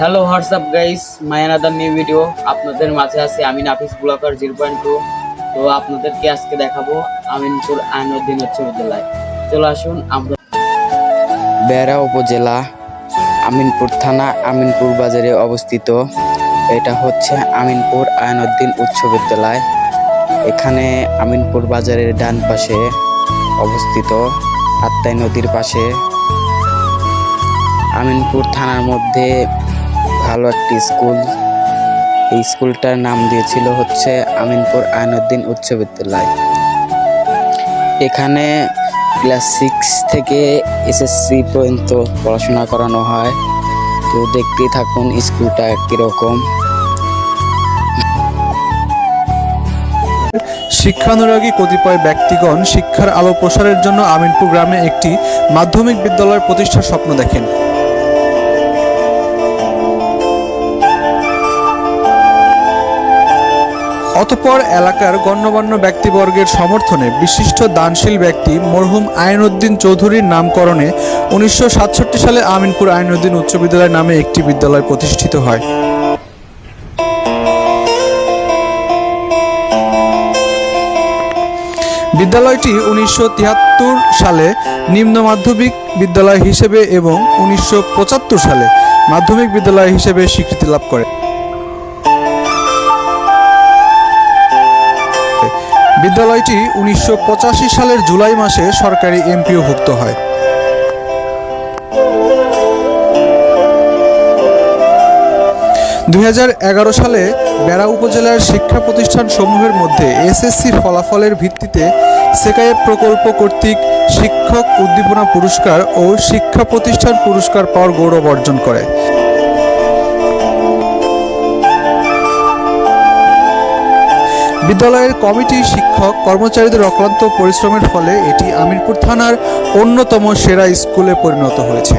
Hello WhatsApp guys my another new video আপনাদের মাঝে আছে আমি Nafis blocker zero point two তো আপনাদেরকে আজকে দেখাবো আমিনপুর আইনুদ্দিন উচ্চ বিদ্যালয়। চলে আসুন, আমরা বেড়া উপজেলা, আমিনপুর থানা, আমিনপুর বাজারে অবস্থিত। এটা হচ্ছে আমিনপুর আয়নউদ্দিন উচ্চ বিদ্যালয়। এখানে আমিনপুর বাজারের ডান পাশে অবস্থিত আত্মাই নদীর পাশে। আমিনপুর থানার মধ্যে ভালো একটি স্কুল। এই স্কুলটার নাম দিয়েছিল হচ্ছে আমিনপুর আয়নউদ্দিন উচ্চ বিদ্যালয়। এখানে ক্লাস সিক্স থেকে এসএসসি পর্যন্ত পড়াশোনা করানো হয়। তো দেখতেই থাকুন স্কুলটা কীরকম। শিক্ষানুরাগী কতিপয় ব্যক্তিগণ শিক্ষার আলো প্রসারের জন্য আমিনপুর গ্রামে একটি মাধ্যমিক বিদ্যালয় প্রতিষ্ঠার স্বপ্ন দেখেন। অতপর এলাকার গণ্যমান্য ব্যক্তিবর্গের সমর্থনে বিশিষ্ট দানশীল ব্যক্তি মরহুম আইনউদ্দিন চৌধুরীর নামকরণে উনিশশো সাতষট্টি সালে আমিনপুর আইনউদ্দিন উচ্চ বিদ্যালয় নামে একটি বিদ্যালয় প্রতিষ্ঠিত হয়। বিদ্যালয়টি উনিশশো তিয়াত্তর সালে নিম্ন মাধ্যমিক বিদ্যালয় হিসেবে এবং উনিশশো পঁচাত্তর সালে মাধ্যমিক বিদ্যালয় হিসেবে স্বীকৃতি লাভ করে। বিদ্যালয়টি উনিশশো সালের জুলাই মাসে সরকারি এমপিওভুক্ত হয়। দুই হাজার এগারো সালে বেড়া উপজেলার শিক্ষা প্রতিষ্ঠান সমূহের মধ্যে এসএসসি ফলাফলের ভিত্তিতে সেকায়েব প্রকল্প কর্তৃক শিক্ষক উদ্দীপনা পুরস্কার ও শিক্ষা প্রতিষ্ঠান পুরস্কার পাওয়ার গৌরব অর্জন করে। বিদ্যালয়ের কমিটি শিক্ষক কর্মচারীদের অক্লান্ত পরিশ্রমের ফলে এটি আমিরপুর থানার অন্যতম সেরা স্কুলে পরিণত হয়েছে।